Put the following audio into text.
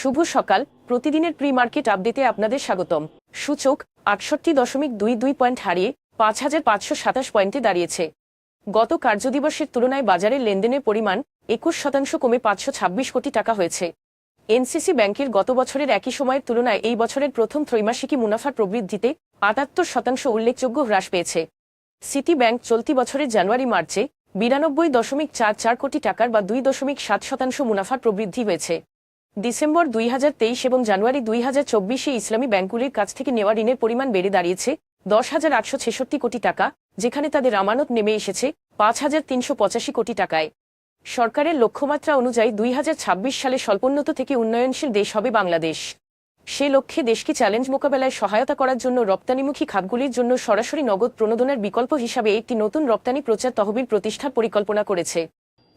শুভ সকাল। প্রতিদিনের pre market আপডেটে আপনাদের স্বাগতম। সূচক আটষট্টি দশমিক দুই দুই পয়েন্ট হারিয়ে পাঁচ হাজার পাঁচশো সাতাশ পয়েন্টে দাঁড়িয়েছে। গত কার্যদিবসের তুলনায় বাজারের লেনদেনের পরিমাণ একুশ শতাংশ কমে পাঁচশো ছাব্বিশ কোটি টাকা হয়েছে। এনসিসি ব্যাংকের গত বছরের একই সময়ের তুলনায় এই বছরের প্রথম ত্রৈমাসিকী মুনাফার প্রবৃদ্ধিতে আটাত্তর শতাংশ উল্লেখযোগ্য হ্রাস পেয়েছে। সিটি ব্যাংক চলতি বছরের জানুয়ারি মার্চে বিরানব্বই দশমিক চার চার কোটি টাকার বা দুই দশমিক সাত শতাংশ মুনাফার প্রবৃদ্ধি হয়েছে। ডিসেম্বর দুই হাজার তেইশ এবং জানুয়ারি দুই হাজার চব্বিশে ইসলামী ব্যাংকগুলির কাছ থেকে নেওয়া ঋণের পরিমাণ বেড়ে দাঁড়িয়েছে দশ হাজার আটশো ছেষট্টি কোটি টাকা, যেখানে তাদের আমানত নেমে এসেছে পাঁচ হাজার তিনশো পঁচাশি কোটি টাকায়। সরকারের লক্ষ্যমাত্রা অনুযায়ী দুই হাজার ছাব্বিশ সালে স্বল্পোন্নত থেকে উন্নয়নশীল দেশ হবে বাংলাদেশ। সে লক্ষ্যে দেশকে চ্যালেঞ্জ মোকাবেলায় সহায়তা করার জন্য রপ্তানিমুখী খাতগুলির জন্য সরাসরি নগদ প্রণোদনের বিকল্প হিসাবে একটি নতুন রপ্তানি প্রচার তহবিল প্রতিষ্ঠার পরিকল্পনা করেছে।